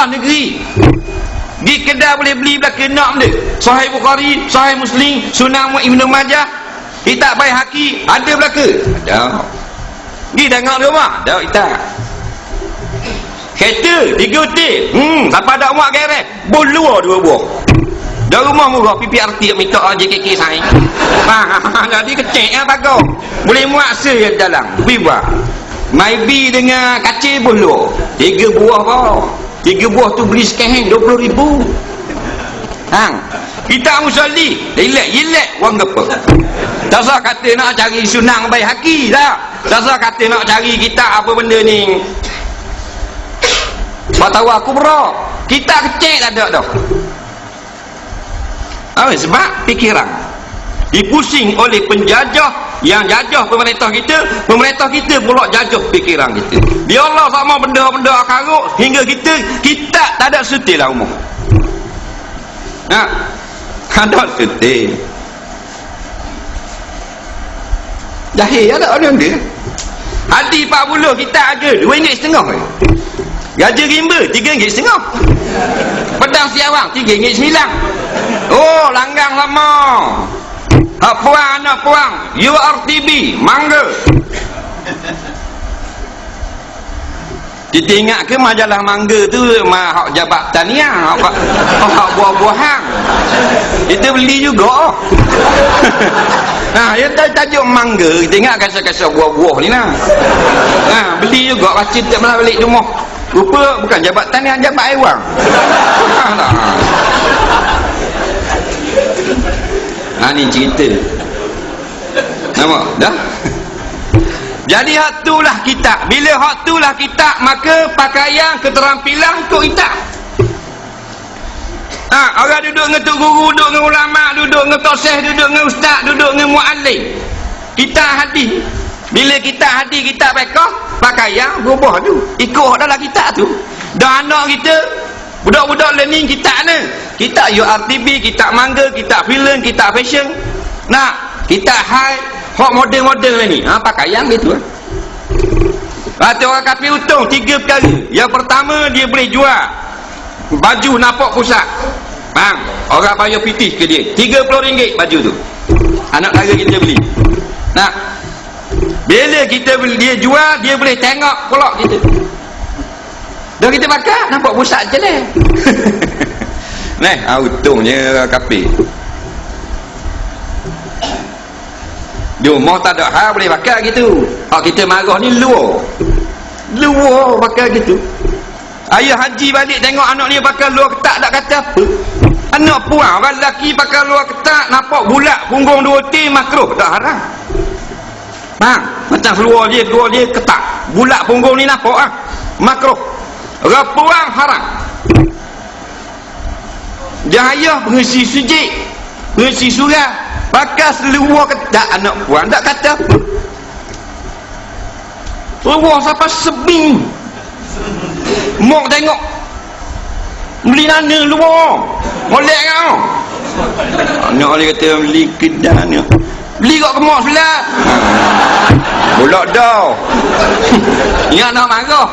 keluar negeri. Di kedai boleh beli belaka nak benda. Sahih Bukhari sahih Muslim Sunan Ibn Majah. Kita baik haki ada belaka. Ada. Di tengok di rumah. Ada kita. Kereta tiga hotel hmm siapa ada umat geret bolua dua buah. Dari rumah murah PPRT minta JKK saya ha, jadi kecil ya bagus boleh muat se yang dalam. Pergi buat. Maybe dengan kacil bolua tiga buah kau tiga buah tu beli dua puluh ribu. Ha. kita musalli ilek ilek wang apa tak usah kata nak cari sunang baik haki tak usah kata nak cari kita apa benda ni. Fatwa kubra kita kecil tak ada dah. Apa sebab fikiran dipusing oleh penjajah yang jajah pemerintah kita pemerintah kita pula jajah fikiran kita. Dia Allah sama benda-benda akaruk hingga kita kita tak ada setil lah umum ha? ada setil jahil ada orang dia. Hadi 40 kita ada RM2 setengah gaji rimba RM3 setengah. Pedang siawang RM3 sembilan oh langgang lama puang anak puang URTB mangga. Kita ingat ke majalah mangga tu? Mah hak jabat taniah hak, hak buah-buahan. Kita beli juga. Nah ya tajuk mangga. Kita ingat kasar-kasar buah-buah ni lah nah beli juga. Racun tak malah balik rumah. Rupa bukan jabat taniah jabat haiwan ha ni cerita nampak dah jadi hak itulah kita. Bila hak itulah kita, maka pakaian keterampilan untuk kita. Ha, orang duduk dengan tok guru, duduk dengan ulama, duduk dengan toseh, duduk dengan ustaz, duduk dengan muallim. Kita hadis. Bila kita hadis kita bekah, pakaian berubah tu. Ikut dalam kita tu. Dan anak kita, budak-budak learning kita ni. Kita URTB, kita mangga, kita film, kita fashion. Nah, kita high Hak model-model ni. Ha, pakaian gitu. Kata orang kapi untung tiga perkara. Yang pertama dia boleh jual baju napak pusat. Bang, orang bayar pitih ke dia. RM30 baju tu. Anak kara kita beli. Nah. Bila kita beli dia jual, dia boleh tengok kolok kita. Dah kita pakai nampak pusat je lah. Nah, untungnya kapi. Di rumah tak ada hal boleh pakai gitu. Hak kita marah ni luar. Luar pakai gitu. Ayah haji balik tengok anak dia pakai luar ketak tak kata apa. Anak puan orang lelaki pakai luar ketak nampak bulat punggung dua tim makruh tak haram. Bang, macam keluar dia keluar dia ketak. Bulat punggung ni nampak ah. Makruh. Rapuang haram. Jahaya pengisi sujik. Pengisi surat pakai seluar ketak anak puan tak kata. Seluar siapa sebing mok tengok. Beli nana luar. Molek kau anak dia kata beli kedai ni beli kat kemok sebelah. Bulak dah. Ingat nak marah.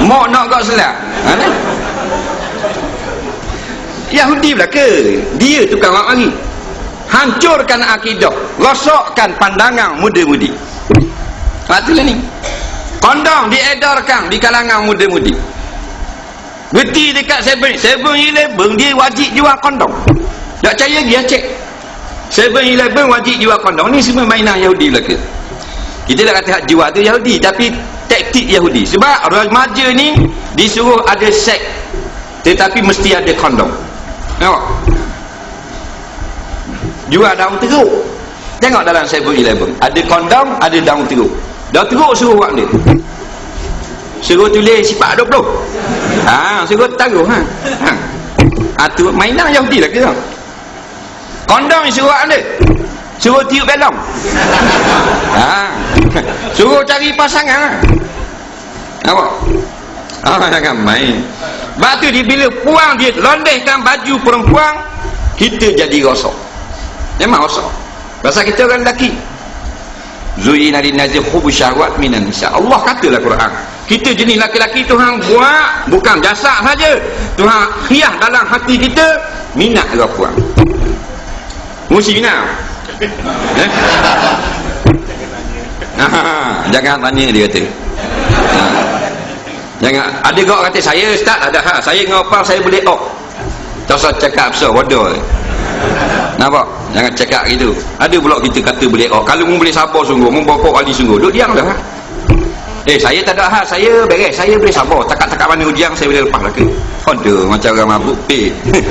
Mok nak kat sebelah. Ha, Yahudi belaka dia tukang mak mari hancurkan akidah rosokkan pandangan muda-mudi. Itulah ni. Kondom diedarkan di kalangan muda-mudi. Beti dekat 7 7-Eleven dia wajib jual kondom tak percaya dia cek. 7-Eleven wajib jual kondom ni semua mainan Yahudi belaka kita dah kata hak jual tu Yahudi tapi taktik Yahudi. Sebab remaja ni disuruh ada seks tetapi mesti ada kondom tengok jual daun teruk tengok dalam 7-Eleven ada kondom ada daun teruk daun teruk suruh buat dia suruh tulis sifat 20 ha, suruh taruh ha. Ha. Ha, tu mainan Yahudi lah ke kondom suruh buat dia suruh tiup belong ha. suruh cari pasangan ha. nampak Ah, jangan main. Sebab tu dia bila puang dia londehkan baju perempuan, kita jadi rosok. Memang rosak. Pasal kita orang lelaki. Zuina lin-nasi hubu syahwat minan nisa. Allah katalah Quran. Kita jenis laki-laki Tuhan buat bukan jasad saja. Tuhan hias dalam hati kita minat ke puan. Mesti minat. Eh? jangan tanya dia kata. Ha. Jangan ada kau kata saya ustaz ada ha saya ngopal saya boleh ok. Tak usah cakap apa bodoh. Nampak? Jangan cakap gitu. Ada pula kita kata boleh oh, kalau mu boleh sabar sungguh, mu bawa wali sungguh, duk diam dah. Eh, saya tak ada hal, saya beres, saya boleh sabar. Takat-takat mana ujian saya boleh lepas lagi. Aduh, macam orang mabuk pek.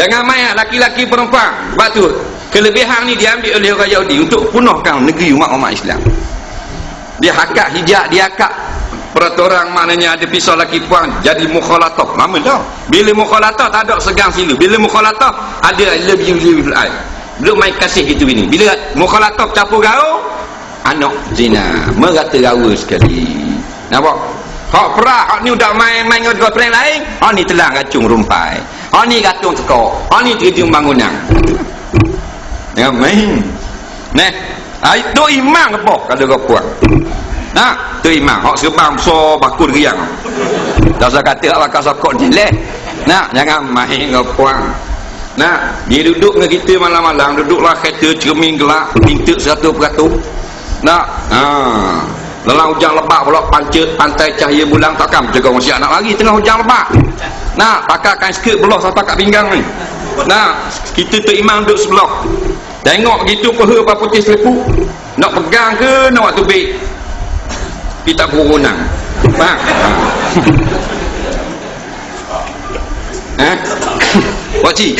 Jangan main laki-laki perempuan. Sebab tu, kelebihan ni diambil oleh orang Yahudi untuk punahkan negeri umat-umat Islam. Dia hakak hijab, dia hakak peraturan maknanya ada pisau laki puan jadi mukhalatah. Lama dah. Bila mukhalatah tak ada segang silu bila mukhalatah ada love you live life belum main kasih gitu ini bila mukhalatah campur gaul anak zina. Merata rawa sekali. Nampak? Hak perah hak ni udah main-main dengan girlfriend lain hak ni telah racung rumpai. Hak ni gatung tekok. Hak ni terjun bangunan. Ya main. Nah, itu imam apa kalau kau puan Nah, tu. Hak sebab so bakul riang. Tak usah kata awak bakal sokok jelek. Nah, jangan main dengan puang. Nah, dia duduk dengan kita malam-malam, duduklah kereta cermin gelap, minta satu peratus. Nah, ha. Dalam hujan lebat pula pancet pantai cahaya bulan takkan jaga orang siap nak lari tengah hujan lebat. Nah, pakaikan skirt belah sampai kat pinggang ni. Nah, kita tu imam duduk sebelah. Tengok gitu peha apa putih selepu. Nak pegang ke nak waktu baik kita berunang. Faham ha? Eh? Wakcik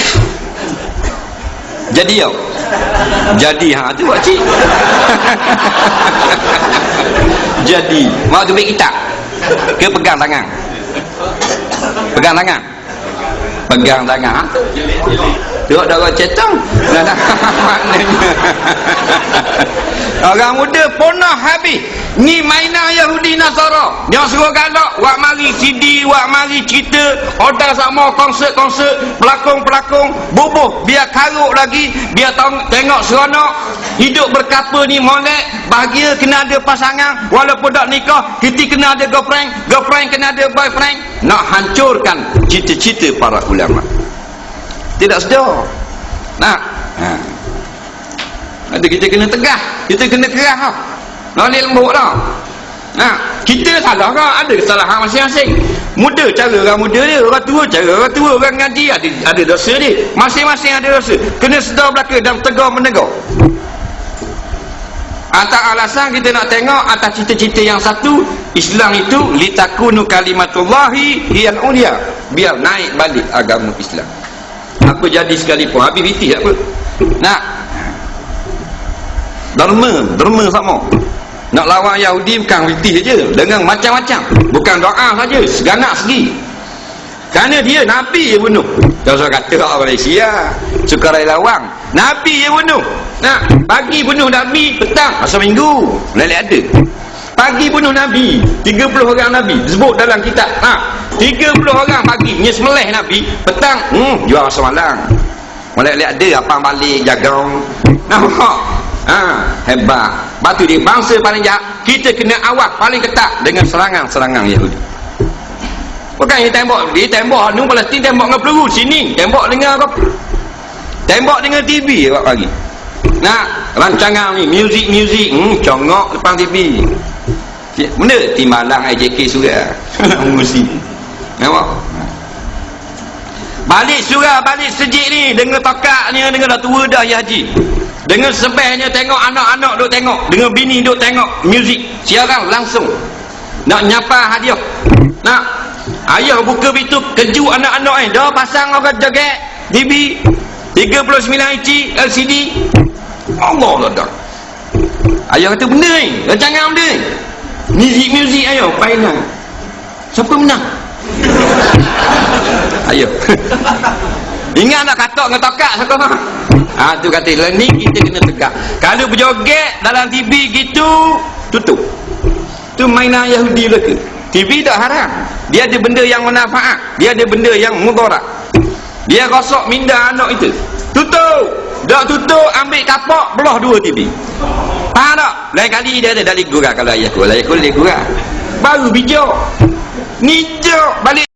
jadi ya jadi ha tu wakcik jadi mau tu kita ke pegang tangan? Pegang tangan? Pegang tangan tengok darah cetang maknanya. Orang muda punah habis. Ni mainan Yahudi Nasara. Yang suruh galak wak mari CD wak mari cerita order sama konsert-konsert pelakon-pelakon bubuh. Biar karuk lagi biar tengok seronok. Hidup berkapa ni molek bahagia kena ada pasangan. Walaupun tak nikah kita kena ada girlfriend girlfriend kena ada boyfriend. Nak hancurkan cita-cita para ulama tidak sedar nak ha. ada kita kena tegah kita kena kerah Nolil lembut dah. Nah, kita salah kan? Ada kesalahan masing-masing. Muda cara orang muda dia, orang tua cara orang tua, orang ngaji ada ada dosa dia. Masing-masing ada dosa. Kena sedar belaka dan tegar menegar. Atas alasan kita nak tengok atas cita-cita yang satu Islam itu litakunu kalimatullahi hiyal ulia biar naik balik agama Islam apa jadi sekalipun? Habis bitih apa. Nak? Derma derma sama. Nak lawan Yahudi bukan witi saja dengan macam-macam. Bukan doa saja seganak segi. Kerana dia Nabi yang bunuh. Tak usah kata orang Malaysia suka lawang Nabi yang bunuh. Nah, pagi bunuh Nabi petang masa minggu boleh ada pagi bunuh Nabi 30 orang Nabi. Sebut dalam kitab. Ha, 30 orang pagi nyesmeleh Nabi. Petang hmm, jual semalam boleh lihat ada apa balik jagang nampak? Ha, hebat. Batu dia bangsa paling jahat. Kita kena awak paling ketat dengan serangan-serangan Yahudi. Bukan ini tembok di tembok ni Palestin tembok dengan peluru. Sini tembok dengan apa tembok dengan TV awak pagi. Nak rancangan ni muzik-muzik hmm, congok depan TV benda timbalang IJK surat mesti nampak balik surah balik sejik ni. Dengan tokak ni dengan dah tua dah ya haji. Dengan sebehnya tengok anak-anak duk tengok. Dengan bini duk tengok muzik siaran langsung. Nak nyapa hadiah. Nak. Ayah buka pintu keju anak-anak eh dah pasang orang joget TV 39 inci LCD Allah lah dah ayah kata benda ni jangan benda ni muzik-muzik ayah painan. Siapa menang? Ayo. Ingat tak katok dengan tokak siapa? Ha, tu kata ni kita kena tegak. Kalau berjoget dalam TV gitu tutup. Tu mainan Yahudi ke? TV tak haram. Dia ada benda yang manfaat. Dia ada benda yang mudarat. Dia rosok minda anak itu. Tutup! Dak tutup, ambil kapak, belah dua TV. Faham tak? Lain kali dia ada dari gurau kalau ayah aku. Ayah aku dari gurau. Baru bijak. Nijak balik